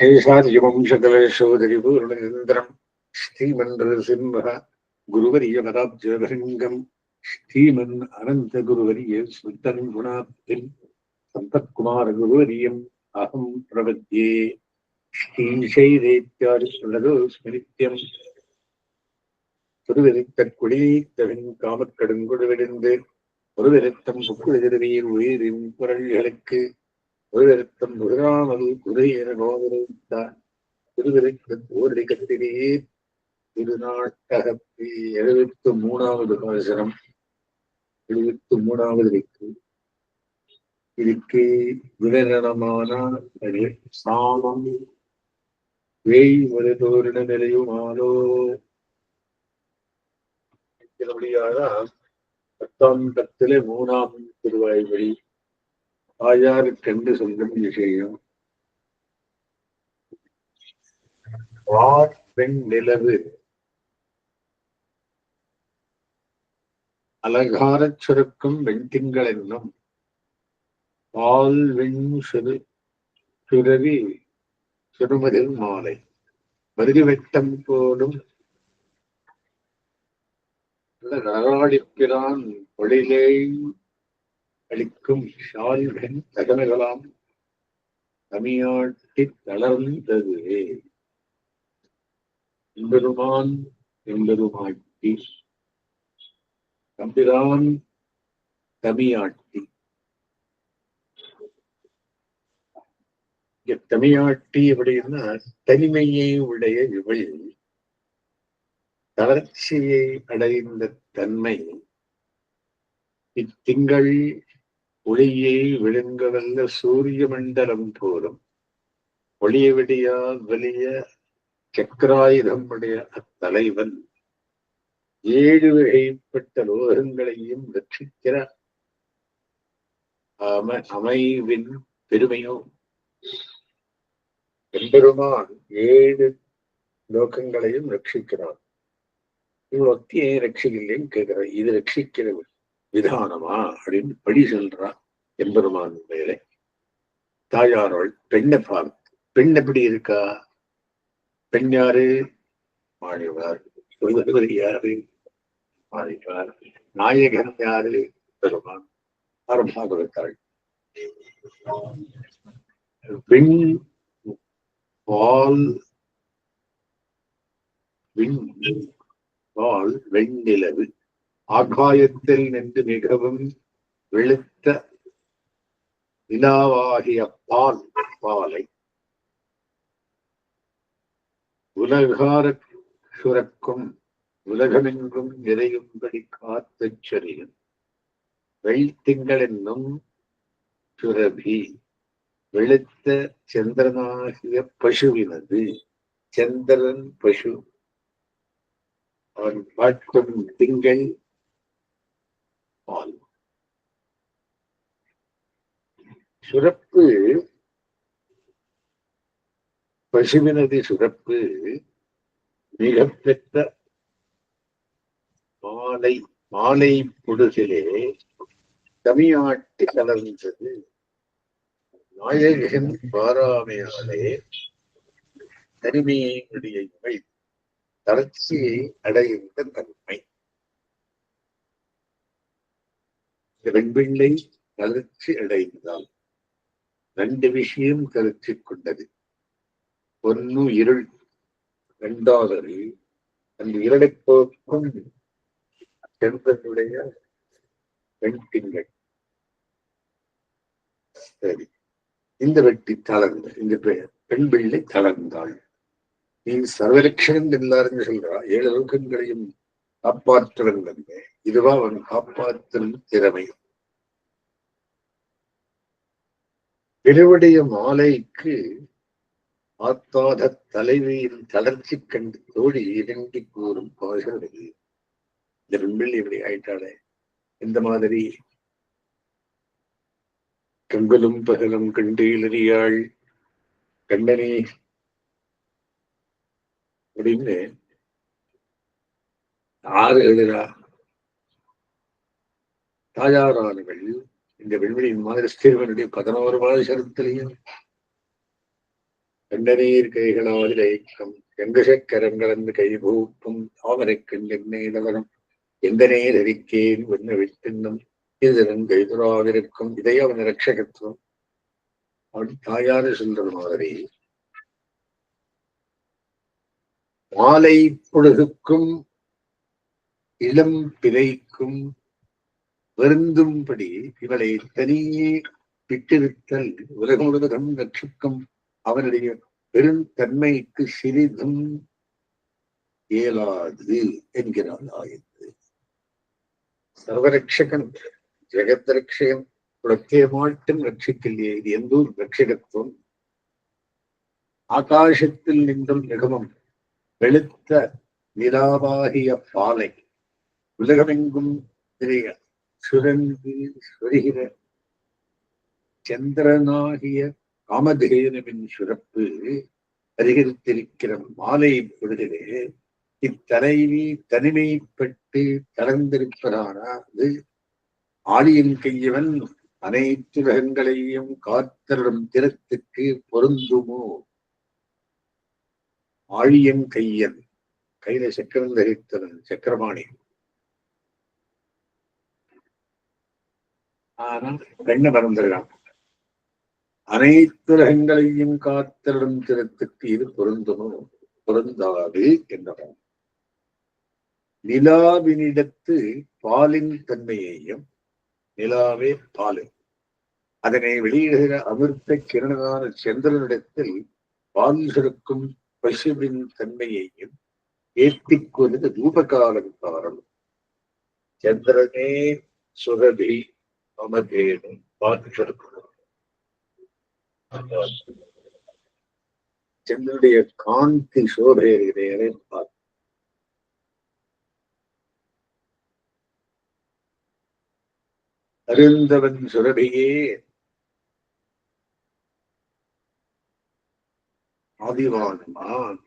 சேஷாதிஜவம்சகல சோதரிபூர்ணேந்திரம் ஸ்ரீமன்றது சிம்ம குருவரிய பதாப்ஜரங்கம் ஸ்ரீமன் அனந்த குருவரிய ஸ்மிருத்தன் குணாப்தின் சம்பத்குமார குருவரியம் அகம் பிரபத்யே ஸ்ரீசைதேத்யாரிசோ ஸ்மிருத்தியம் திருவிருத்தற்குடி தவின் காமக்கடுங்கொடு விழுந்து ஒருவிருத்தம் புக்குழுதிருவியின் உயிரின் குரல்களுக்கு ஒருவிருத்தம் முதுராமல் குறையென நோவிருத்தார் திருவிருத்த ஓரிகத்திலே திருநாட்டகத்தி எழுபத்து மூணாவது பாசனம் எழுபத்து மூணாவது இருக்கு இதுக்கு விவரணமான சாமம். வேய் மருதோரிட நிலையுமாலோ. இருக்கிறபடியாக பத்தாம் பத்திலே மூணாம் திருவாய்மொழி. ஆயாருக்கு சொந்தம் விஷயம். பெண் நிலவு. அலங்காரச் சுருக்கும் வெண்திங்கள் என்னும். பால் வெண் சிறு சுரவி சுருமதில் மாலை. மருதி வெட்டம் போடும் நராடிப்பிரான் பொழிலேயும் அளிக்கும் ஷால்கன் தகனகலாம் தமிழாட்டி தளர்ந்ததுவே எம்பெருமான் எம்பெருமாட்டி தம்பிரான் தமியாட்டி இங்க தமியாட்டி அப்படின்னா தனிமையை உடைய இவள் தளர்ச்சியை அடைந்த தன்மை இத்திங்கள் ஒளியை விழுங்கவல்ல சூரிய மண்டலம் போலும். ஒளிய விடியா வெளிய சக்கராயுதம் உடைய அத்தலைவன். ஏழு வகைப்பட்ட லோகங்களையும் ரட்சிக்கிற அம அமைவின் பெருமையோ. எம்பெருமான் ஏழு லோகங்களையும் ரட்சிக்கிறான். இவள் ஒத்தியை ரட்சிக்கலையும் கேட்கிறான். இது ரட்சிக்கிற விதானமா அப்படின்னு படி சொல்றான். எம்பெருமான் மேலே தாயாரோள் பெண்ணை பார்த்து பெண் எப்படி இருக்கா? பெண் யாரு? மாணிவார் சொல்வது யாரு? மாணிவார் நாயகன் யாரு? பெருமான். ஆரம்பாகத்தாள் பெண் பால் விண் பால் வெண்ணிலவு. ஆகாயத்தில் நின்று மிகவும் வெளுத்த நிலாவாகிய பால் பாலை உலகார சுரக்கும் உலகமெங்கும் நிறையும்படி காத்துச் சொரியும் வெள்திங்கள் என்னும் சுரபி வெளுத்த சந்திரனாகிய பசுவினது சந்திரன் பசு. அவன் பார்க்கும் திங்கள் பால். சுரப்பு பசுவினது சுரப்பு மிக பெற்ற மாலை மாலை பொழுதிலே தமிழ்நாட்டு கலர்ந்தது. நாயகன் பாராமையாலே தனிமையினுடைய இவை தளர்ச்சியை அடைகின்ற தன்மை. பெண்பிள்ளை தளர்ச்சி அடைந்தால் ரெண்டு விஷயம் கருத்தில் கொண்டது. ஒன்னு இருள் இரண்டாவது அந்த இருளை போக்கும் செல்வனுடைய வெண்திங்கள் சரி. இந்த வெட்டி தளர்ந்த இந்த பெண் பிள்ளை தளர்ந்தாள். நீ சர்வரட்சகன் எல்லாரும் சொல்றா. ஏழு லோகங்களையும் காப்பாற்றுவன் இதுவா அவன் காப்பாற்றும் திறமை. திருவுடைய மாலைக்கு ஆத்தாத தலைவியின் தளர்ச்சி கண்டு தோழி இரண்டி கூறும் பாசம் இது இந்த பெண்பில் இப்படி ஆயிட்டாளே. இந்த மாதிரி கங்கலும் பகலும் கண்டு இளறியாள் கண்டனே அப்படின்னு ஆறு எழுதா தாயாரானவள் இந்த விண்வெளியின் மாதிரி ஸ்தீர்வனுடைய பதினோரு பாதசரத்திலையும் கண்டநீர் கைகளால் இழைக்கும் எங்கசக்கரங்களந்து கைபூப்பும் தாமரைக்கண் எந்த நேர் தரிக்கேன் வெண்ண விட்டின்னும் இதன் கைதுராவிருக்கும் இதை அவன் ரட்சகத்துவம் அப்படி தாயாரு சொல்றது மாதிரி. மாலை பொழுதுக்கும் இளம் பிறைக்கும் வருந்தும்படி இவளை தனியே விட்டிருத்தல் உலகம் முழுவதும் ரட்சிக்கும் அவனுடைய பெருந்தன்மைக்கு சிறிதும் இயலாது என்கிறாள் ஆயத்து. சர்வரட்சகன் ஜெகத்ரட்சகன் பிரத்யேகமாட்டும் ரட்சிக்கலையே இது எந்த ஒரு ரட்சகத்துவம்? ஆகாசத்தில் நின்றும் மிகவும் வெளுத்த நிலாவாகிய பாலை உலகமெங்கும் திரிய சுரந்து சுரிகிற சந்திரனாகிய காமதேனுவின் சுரப்பு அதிகரித்திருக்கிற மாலை பொழுதிலே இத்தலைவி தனிமைப்பட்டு தளர்ந்திருப்பதானது. ஆளியின் கையவன் அனைத்து ரகங்களையும் காத்தரும் திறத்துக்கு பொருந்துமோ? ஆழியன் கையன் கையில சக்கரம் தரித்தவன் சக்கரபாணி. ஆனால் கண்ண மறந்துடுறான் அனைத்து ரகங்களையும் காத்தலும் திறத்துக்கு இது பொருந்துமோ? பொருந்தாது என்றார் நிலாவினிடத்து பாலின் தன்மையையும் நிலாவே பாலு. அதனை வெளியிடுகிற அமிர்த கிரணனான சந்திரனிடத்தில் பால் சுருக்கும் பசுவின் தன்மையையும் ஏற்றிக்கொண்டது ரூபகாலம் காரணம் சந்திரனே சுரபி அமதேனும் பால் சுருக்கும் சந்திரனுடைய காந்தி சோபை பார்த்து அருந்தவன் சுரபியே. ஆதிவானமான்.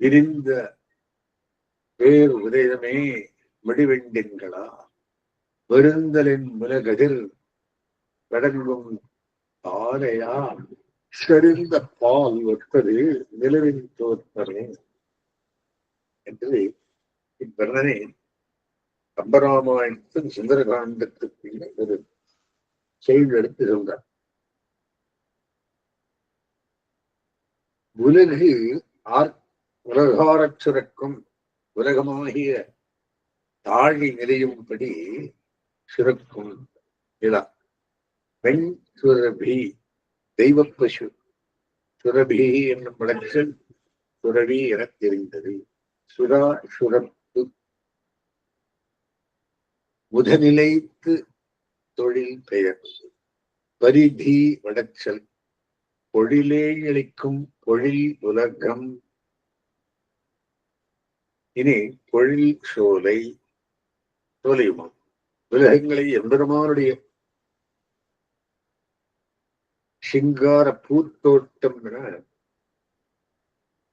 விரிந்த பேர் உதயமே மடிவெண்டின்களா வருந்தலின் முலகதில் வழங்கும் தாரையா சரிந்த பால் ஒத்தது நிலவின் தோற்றமே. என்று இவ்வர்ணனை கம்பராமாயணத்தின் சுந்தரகாண்டத்துக்கு ஒரு செய்தி எடுத்து சொல்றார். உலகு ஆர் உலகாரச் சுரக்கும் உலகமாகிய தாழி நிலையும்படி சிறக்கும் விழா பெண் சுரபி தெய்வ பசு. சுரபி என்னும் வழக்கில் சுரபி என தெரிந்தது. சுரா சுரப்பு. முதநிலைத்து தொழில் பெயர். பரிதி வடச்சல் பொழிலே அளிக்கும் பொழில் உலகம். இனி பொழில் சோலை. சோலையுமா உலகங்களை எம்பெருமானுடைய சிங்கார பூத்தோட்டம் என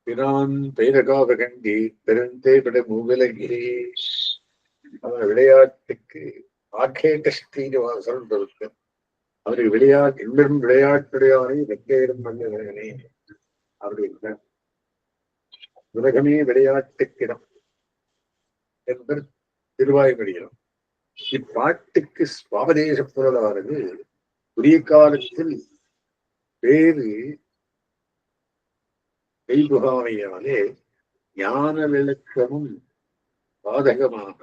பிரான் பெயரகாவ கண்டி பெருந்தேவிட மூவிலகே அவர் விளையாட்டுக்கு ஆக்கேட்ட ஸ்ரீனிவாசன் இருக்கு. அவருக்கு விளையாட்டு இன்னும் விளையாட்டுடையானே வெக்கையிடும் மன்னனே அப்படின்னு உலகமே விளையாட்டுக்கிடம் என்பது திருவாய்மொழியிடம் இப்பாட்டுக்கு சுவாபதேச பொருளானது உரிய காலத்தில் வேறு கைபுகாமையாலே ஞான விளக்கமும் பாதகமாக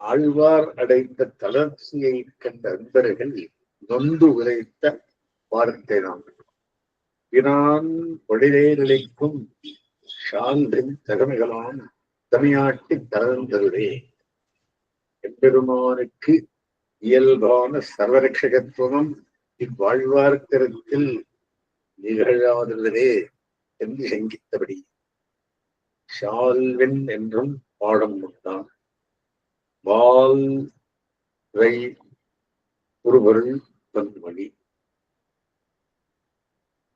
ஆழ்வார் அடைந்த தளர்ச்சியை கண்ட அன்பர்கள் நொந்து உரைத்த வார்த்தை நாம் இனான் பொழிலே நிலைக்கும் சாந்தின் தகமைகளாம் தமிழ்நாட்டு தரந்தருடைய எம்பெருமானுக்கு இயல்பான சர்வரட்சகத்துவம் இவ்வாழ்வார்த்தரத்தில் நிகழாதுள்ளதே என்று சங்கித்தபடி ஷால்வென் என்றும் பாடம் முட்டான் வால் ஒரு பொருள் பன்மொழி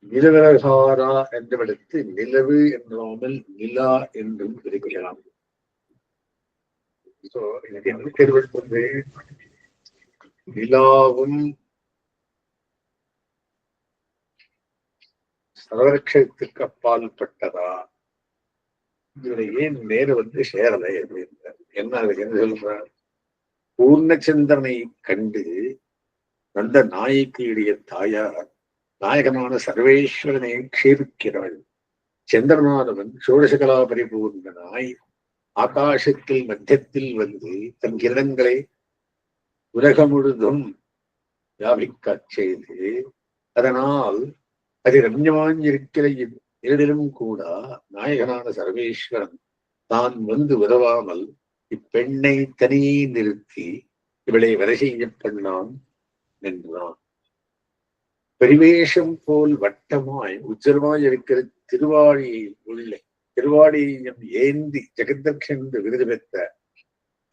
நிலவரகாரா என்றவிடத்து நிலவு என்றாமல் நிலா என்றும் குறிப்பிடலாம் ஸோ எனக்கு என்ன தெரிவித்தது நிலாவும் சர்வரட்சத்துக்கு அப்பால் பட்டதா? இதுல ஏன் நேரு வந்து சேரலை அப்படின்னு என்ன அதுக்கு என்ன சொல்றார். பூர்ணச்சந்திரனை கண்டு வந்த நாயக்கியுடைய தாயார் நாயகனான சர்வேஸ்வரனை க்ஷேபிக்கிறாள் சந்திரனானவன் சோழசகலா பரிபூர்ணனாய் ஆகாசத்தில் மத்தியத்தில் வந்து தன் கிரணங்களை உலகம் முழுதும் வியாபிக்கச் செய்து அதனால் அது ரம்யமாஞ்சிருக்கிற ஏழிலும் கூட நாயகனான சர்வேஸ்வரன் தான் வந்து உதவாமல் இப்பெண்ணை தனியே நிறுத்தி இவளை வரை செய்ய பண்ணான் என்றான். பரிவேஷம் போல் வட்டமாய் உச்சரமாய் இருக்கிற திருவாழியை உள்ளே திருவாடியம் ஏந்தி ஜெகதக்ஷன் விருது பெற்ற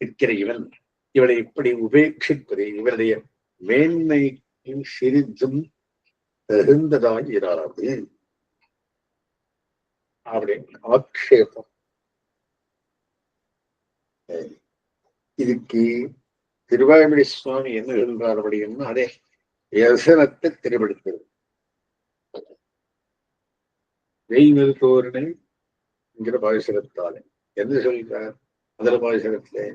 இருக்கிற இவன் இவளை இப்படி உபேட்சிப்பது? இவருடைய மேன்மை சிறிதும் தகுந்ததாய் இராது. அப்படின்னு ஆக்ஷேபம் இதுக்கு திருவாயுமணி சுவாமி என்ன சொல்றார் அப்படின்னா அதே வியசனத்தை திரைப்படுத்துறது வெய் தோரணை என்கிற பாவிசரத்தாலே என்ன சொல்கிறார் முதல் பாயசனத்திலே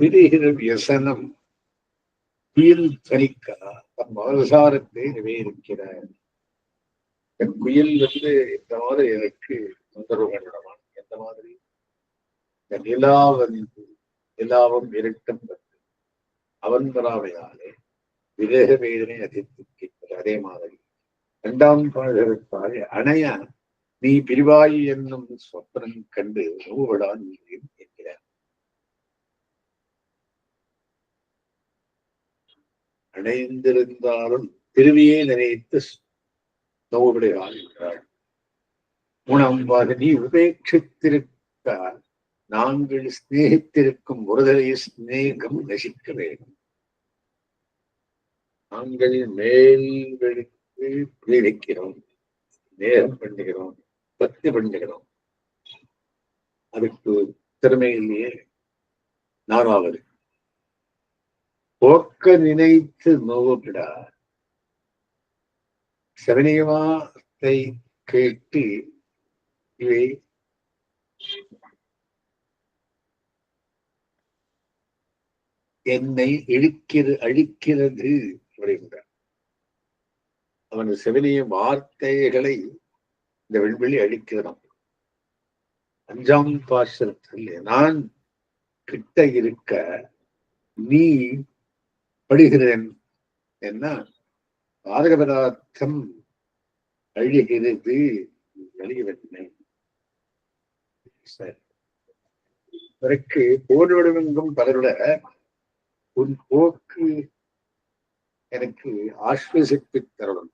பிரிகிற வியசனம் குயில் தனிக்கா தம் அவசாரத்தை நிவேதிக்கிறார் என் குயில் வந்து இந்த மாதிரி எனக்கு தொந்தரவு கண்டனமான எந்த மாதிரி? இந்த நிலா வந்து நிலாவும் இருட்டும் வந்து அவன் வராமையாலே விவேக வேதனை அதிர்த்திருக்கிறது அதே மாதிரி இரண்டாம் பாடகத்தாலே அணைய நீ பிரிவாயி என்னும் சொப்பனம் கண்டு நோவுடான் என்கிறார். அணைந்திருந்தாலும் திருவியே நினைத்து நோவுடையாள் என்றாள் நீ உபேட்சித்திருக்க நாங்கள் சிநேகித்திருக்கும் ஒருதலை சிநேகம் நசிக்க வேண்டும் நாங்கள் மேல்களுக்கு பிரிவிக்கிறோம் நேரம் பண்ணுகிறோம். பக்தி பண்ணுகிறோம் அதுக்கு திறமையிலேயே நானாவது போக்க நினைத்து நோவுகிட சவனியமாத்தை கேட்டு இவை என்னை இழுக்கிற அழிக்கிறது அப்படின்றார். அவன் செவிலிய வார்த்தைகளை இந்த விண்வெளி அழிக்கிறோம். அஞ்சாம் பாசத்தில் நான் கிட்ட இருக்க நீ படுகிறேன் என்ன? பாதக பதார்த்தம் அழிகிறது அழியவில்லை. சரி. பிறகு போர்வடமெங்கும் பலருட உன் போக்கு எனக்கு ஆஸ்வசிப்பு தரணும்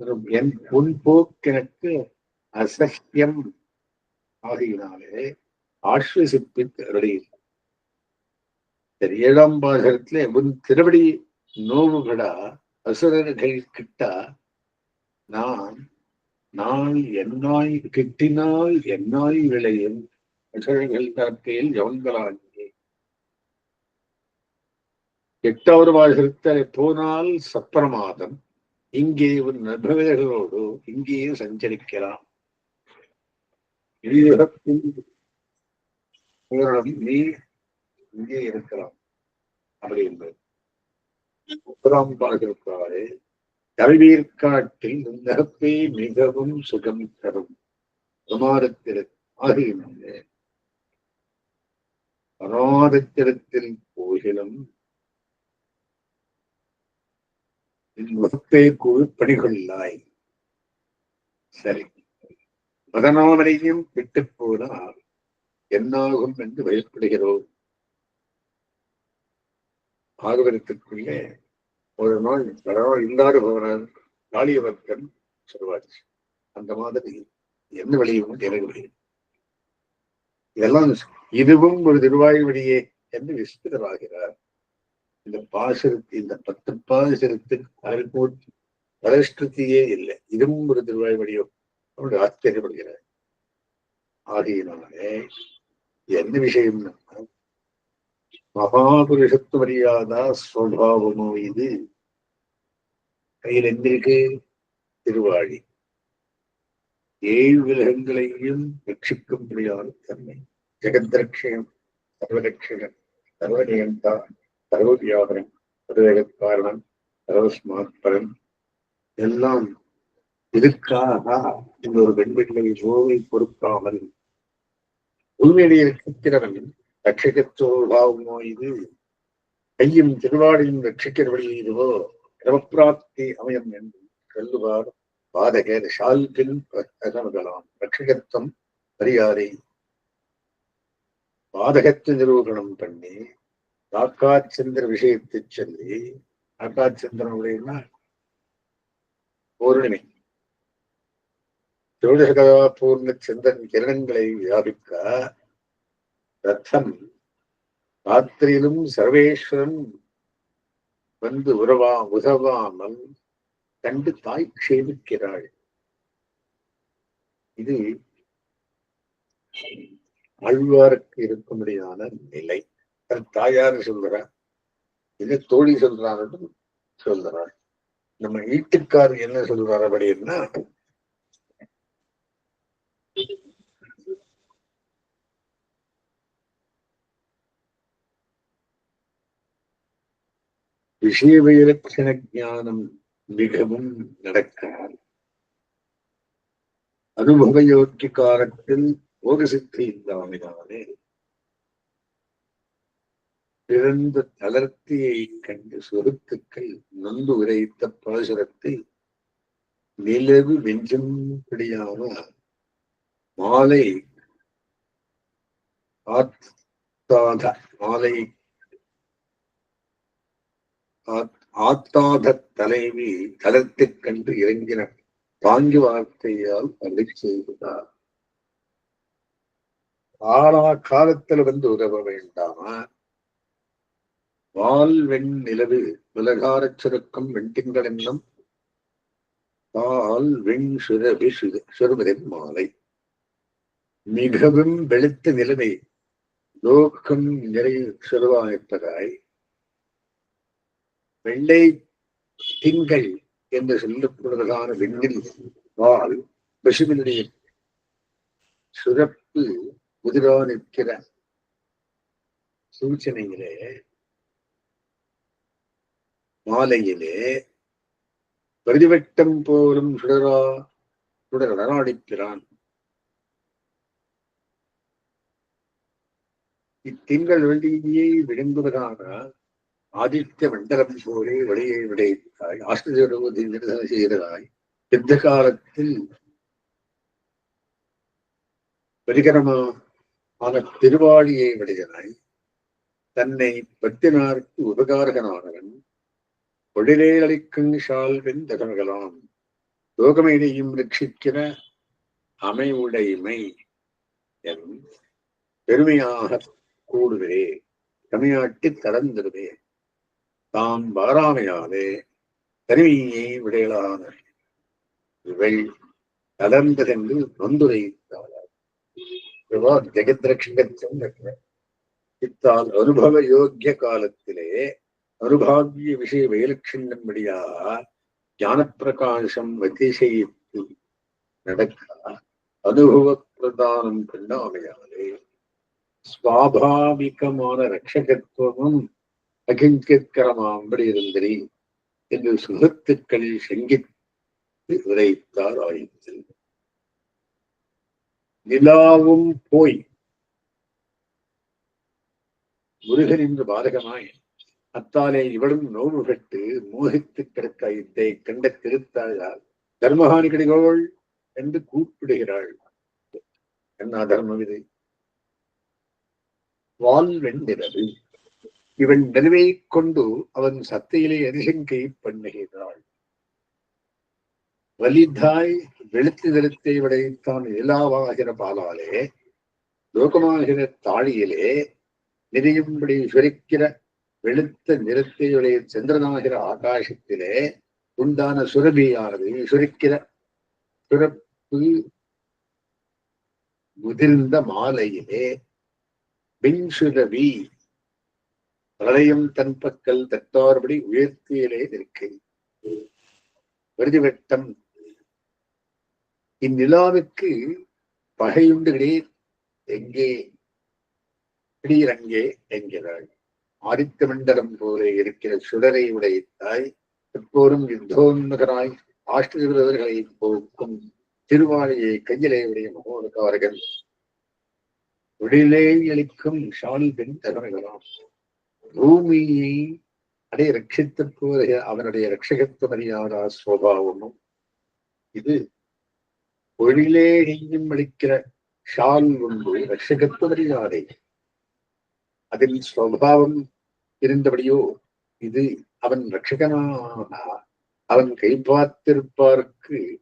என் உன் எனக்கு அசக்கியம் ஆகியினாலே ஆஸ்வசிப்பு தருளி ஏழாம் பாசரத்துல உன் திருவடி நோவுகளா அசுரர்கள் கிட்டா நான் நான் என்னாய் கிட்டினால் என்னாய் விளையும். அசுரர்கள் தற்கையில் ஜவன்களாகி எட்டாவது பாசரத்தில் போனால் சப்பிரமாதம் இங்கே ஒரு நபவேர்களோடு இங்கேயே சஞ்சரிக்கலாம். நீ இங்கே இருக்கலாம். அப்படி என்பது. முப்பதாம் பாடலுக்காரு கல்வியற்காட்டில் நகப்பே மிகவும் சுகம் தரும். பிரமாதத்தில் ஆகியது போகிலும் போகிலும் வகுப்பே குழு பணிகொள்ளாய் சரி. மதனாமரையும் விட்டு போனால் என்னாகும் என்று பயப்படுகிறோம் ஆகவரத்திற்குள்ளே ஒரு நாள் பரவாயில்ல இல்லாத போனார் காளியவர்கன் சொல்வார் அந்த மாதிரி என்ன வழியும் எனக்கு விளையும் இதெல்லாம் இதுவும் ஒரு திருவாய் வழியே என்று விஸ்திரமாகிறார் இந்த பாசுரத்து இந்த பத்து பாசுரத்துக்கு அல்போட் பலஸ்ருதியே இல்லை. இதுவும் ஒரு திருவாய் வடிவம். அப்படி ஆச்சரியப்படுகிறார் ஆகியனாலே என்ன விஷயம்னா மகாபுருஷத்து மரியாதா ஸ்வபாவமோ இது? கையில் எந்திருக்கு? திருவாழி. ஏழு விலகங்களையும் ரட்சிக்கும்படியான தன்மை. ஜெகத்ரக்ஷயம் சர்வரட்சகன் தான் சர்வவியாபரன் சர்வஜகத்காரணன் சர்வஸ்மாத்பரன் எல்லாம் இதுக்காக இந்த ஒரு பெண்பிள்ளை சோவை பொறுக்காமல் உண்மையிலேயே ரட்சிக்கிறவன் ரட்சகத்துவபாவமோ இது? கையும் திருவாடியும் ரட்சிக்கிறபடி இதுவோ? கிரமப்பிராப்தி அமையம் என்று சொல்லுவார் பாதகர் ஷால்பின் பிரகடலாம் ரட்சகத்துவம் மரியாதை பாதகத்தை நிரூபணம் பண்ணி காக்காச்சந்திர விஷயத்தை சொல்லி காக்காச்சந்திரனுடையன்னா பூர்ணிமை. ஜோதிஷகதா பூர்ண சந்திரன் கிரணங்களை வியாபிக்க ரத்தம் ராத்திரியிலும் சர்வேஸ்வரன் வந்து உறவா உதவாமல் கண்டு தாய் க்ஷேமிக்கிறாள். இது ஆழ்வாருக்கு இருக்கும்படியான நிலை. அது தாயார் சொல்றா இது தோழி சொல்றான்னு சொல்றாள் நம்ம வீட்டுக்கார் என்ன சொல்றார் அப்படின்னா விஷய விலட்சண ஞானம் மிகவும் நடக்காது. அனுபவ யோக்கிய காலத்தில் ஒரு சித்தி இல்லாமல் பிறந்த தளர்த்தியை கண்டு சொருத்துக்கள் நொந்து உரைத்த பாசுரத்தை நிலவு வெஞ்சும்படியான மாலை ஆத்தாத மாலை ஆத்தாத தலைவி தளர்த்திக் கண்டு இறங்கின தாங்கி வார்த்தையால் அருளி செய்கிறார் ஆளா காலத்துல வந்து உதவ வேண்டாமா? பால் வெண் நிலவு விலகாரச் சுருக்கம் வெண்திங்கள் என்னும் பால் வெண் சுரபி சுருமதின் மாலை. மிகவும் வெளுத்த நிலைமை. லோகம் நிறை சுருவாய்ப்பதாய் வெள்ளை திங்கள் என்று சொல்லப்படுவதான வெண்ணில் பால் பசுவினுடைய சுரப்பு முதிரா நிற்கிற. சூச்சனையிலே மாலையிலே பிரதிவட்டம் போலும் சுடரா சுடர் நடனாடிக்கிறான். இத்திங்கள் வெளியே விழுங்குவதாக ஆதித்ய மண்டலம் போலே வழியை விடைத்தாய் ஆஸ்திரேலிய நிறுவனம் செய்கிறதாய் யுத்த காலத்தில் பரிகரமான திருவாளியை விடையனாய். தன்னை பத்தினார்க்கு உபகாரகனானவன் பொழிலே அளிக்கும் ஷால்வென் தகவலாம் லோகமையினையும் ரட்சிக்கிற அமைவுடைமை என் பெருமையாக கூடுவே தமிழ்நாட்டி தடந்திருவே தாம் வாராமையாலே தனிமையை விடையலான இவள் தளர்ந்ததென்று நொந்துரைத்தாள் ஜெகத்ரட்சகத்தம் இத்தால் அனுபவ யோக்கிய காலத்திலே அனுபாவிய விஷய வைலட்சண்யம்படியாக ஞானப்பிரகாசம் அதிசயித்து நடக்க அனுபவ பிரதானம் பண்ணாமையாலே சுவாபாவிகமான ரட்சகத்துவமும் அகிங்கரமாம்படி இருந்தரி என்று சுகத்துக்களில் சங்கித்து விரைத்தார் ஆயிற்று நிலாவும் போய் முருகன் என்று பாதகமாய் அத்தாலே இவளும் நோவு கட்டு மோகித்து கிடக்க இத்தை கண்ட திருத்தாயால் தர்மஹானி கிடைகோள் என்று கூப்பிடுகிறாள். என்ன தர்மம் இது வால் இவன் நிலவை கொண்டு அவன் சத்தையிலே அரிசங்கை பண்ணுகிறாள். வலிதாய் வெளுத்து நிறுத்தை விடைத்தான் இலாவாகிற பாலாலே லோகமாகிற தாழியிலே நிறையும்படி சுரிக்கிற வெளுத்த நிறத்தையுடைய சந்திரனாகிற ஆகாசத்திலே உண்டான சுரபியானது சுரிக்கிற சுரப்பு முதிர்ந்த மாலையிலே பின்சுரவி பிரளயம் தன் தத்தார்படி உயர்த்தியிலே நிற்கை. வெறுதிவெட்டம் இந்நிலாவுக்கு பகையுண்டு கிடையாது எங்கே? திடீரங்கே என்கிறாள். ஆதித்த மண்டலம் போல இருக்கிற சுடரை உடைய தாய் எப்போரும் யுத்தோன்மகராய் ஆஷ்டிரவர்களை போக்கும் திருவாளையை கையிலே உடைய மகோதகாரர்கள் விடிலே அளிக்கும் ஷால் பெண் தகவல்களாம் பூமியை அடைய ரட்சித்த போல அவனுடைய ரட்சகத்துவ மரியாதா சுவாவமும் இது. ஒளிலே எங்கும் அளிக்கிற ஷால் ஒன்று ரட்சகத்துவ மரியாதை. அதில் சுவாவம் இருந்தபடியோ இது அவன் ரட்சகனாக அவன் கைப்பாத்திருப்பாருக்கு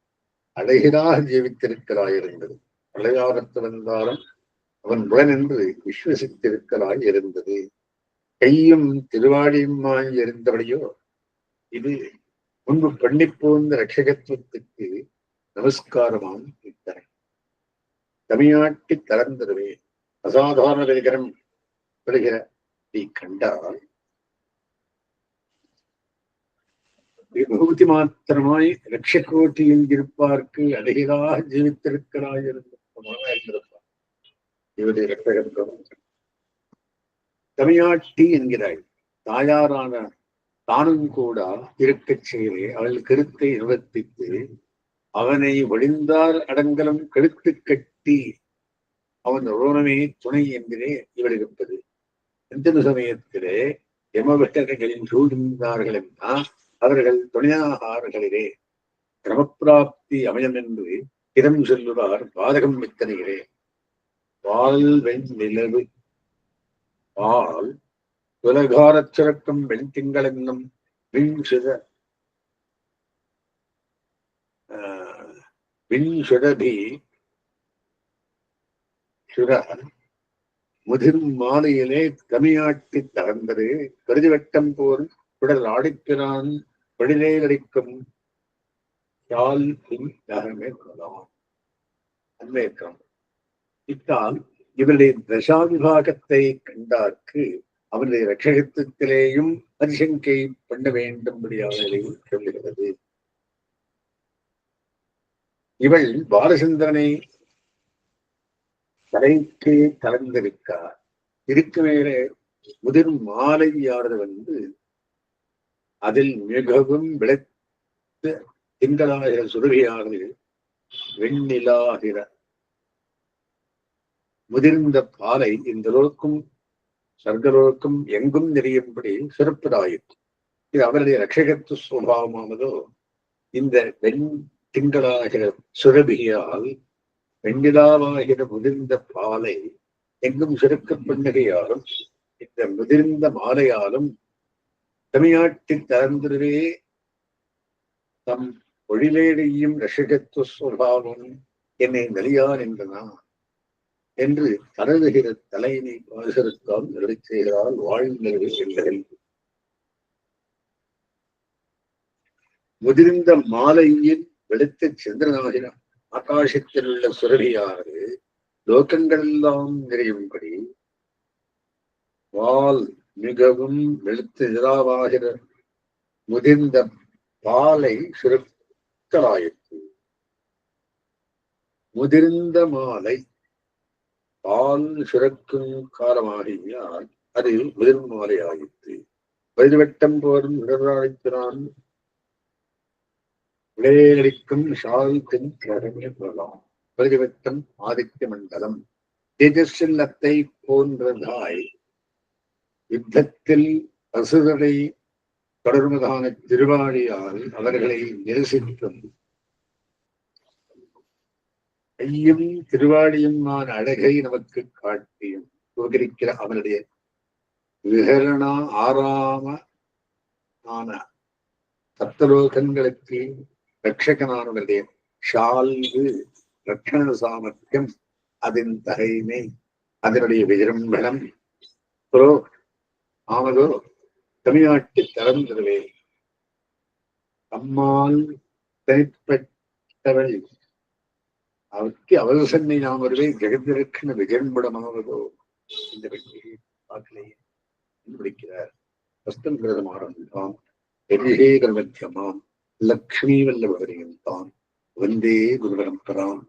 அழகிராக ஜீவித்திருக்கிறாயிருந்தது. அழகாகத்து வந்தாலும் அவன் உடன் என்று விஸ்வசித்திருக்கிறாய் இருந்தது. கையும் திருவாடியுமாய் இருந்தபடியோ இது முன்பு பண்ணிப்போந்த ரட்சகத்துவத்துக்கு நமஸ்காரமாம் இத்தனை. தமிழ்நாட்டு தரந்தருவே அசாதாரண விகரம் பெறுகிற நீ கண்டால் விபூதி மாத்திரமாய் லட்சக்கோட்டியில் இருப்பார்க்கு அழகிலாக ஜீவித்திருக்கிறாய் இருந்திருப்பார் இவருடைய ரட்சகத்துவம் தமிழ்நாட்டி என்கிறாள் தாயாரான தானும் கூட இருக்கச் செய்து அவள் கருத்தை நிவர்த்தித்து அவனை ஒளிந்தார் அடங்கலம் கழுத்து கட்டி அவன் ரோணமே துணை என்கிறே இவள் இருப்பது. எந்த சமயத்திலே யமபட்டர்களின் சூழ்ந்தார்கள் என்றால் அவர்கள் துணையாகார்களிலே கிரமப்பிராப்தி அமையம் என்று இடம் சொல்லுவார் பாதகம் மித்தனைகளே பால் வெண் நிலவு. பால் உலகாரச் சுரக்கும் வெண்திங்கள் என்னும் விண்சுத விண்சுடபி சுர முதிர் மாலையிலே கமியாட்டி தளர்ந்தது கருதி வட்டம் போல் உடல் ஆடிப்பிரான் வெளிலே அடிக்கும் யாழ் யாருமே கொள்ளலாம் இத்தால் இவருடைய தசாவிபாகத்தை கண்டார்க்கு அவருடைய ரட்சகத்திலேயும் அதிசங்கை பண்ண வேண்டும்படியாக சொல்லுகிறது. இவள் பாலச்சந்திரனை தலைக்கு கலந்திருக்கார் இருக்கு மேலே முதிர் மாலையானது வந்து அதில் மிகவும் விளைத்த திங்களாகிற சுருகியானது வெண்ணிலாகிற. முதிர்ந்த பாலை இந்த லோக்கும் சர்க்கலோக்கும் எங்கும் நிறையும்படி சிறப்பதாயிற்று. இது அவருடைய ரட்சகத்து சுபாவமானதோ இந்த வெண் திங்களாகிற சுரபியால் வெண்ணிலாவாகிற முதிர்ந்த பாலை எங்கும் சிறக்க பண்ணுகையாலும் இந்த முதிர்ந்த மாலையாலும் தமிழ்நாட்டில் தரந்திரவே தம் ஒழிலேடையும் ரஷகத்துவ சுவாவம் என்னை நலியான் என்றனா என்று தரதுகிற தலையினை பாசரத்தால் நிலை செய்கிறால் வாழ்நிலை என்பதில் முதிர்ந்த மாலையில் வெளுத்த சந்திரனாகிறான் ஆகாசத்தில் உள்ள சுரபியானது லோகங்களெல்லாம் நிறையும்படி வால் மிகவும் வெளுத்து நிலாவாகிற முதிர்ந்த பாலை சுருக்கலாயிற்று. முதிர்ந்த மாலை பால் சுரக்கும் காலமாகியால் அது முதிர் மாலை ஆயிற்று. வயதுவட்டம் போரும் இடராழித்தினான் விளையடிக்கும் ஷால் தென் பெறலாம் ஆதித்ய மண்டலம். தேஜஸ்லத்தை போன்றதாய் யுத்தத்தில் அசுரரை தொடர்வதான திருவாளியால் அவர்களை நிரசித்தும் ஐயும் திருவாளியுமான அழகை நமக்கு காட்டியும் உபகரிக்கிற அவனுடைய விகரணா ஆறாம ஆன சப்தலோகங்களுக்கு ரட்சகனானவருடைய ஷால்வு ரட்சண சாமர்த்தியம் அதன் தகைமை அதனுடைய விஜரம்பலம் புரோ ஆமதோ தமிழ்நாட்டு தரந்தரவே அம்மால் தனிப்பட்டவள் அவருக்கு அவசன்னை நாம் வருவே ஜெகத்திரட்சண விஜயம்படமாவதோ இந்த வெற்றியை பார்க்கலையே கண்டுபிடிக்கிறார் ஹஸ்தம் கிரதமாரம் எதிரே கர்மத்தியமாம் லக்ஷ்மி வல்லபவரையும் தான். வந்தே குருபரம்பராம்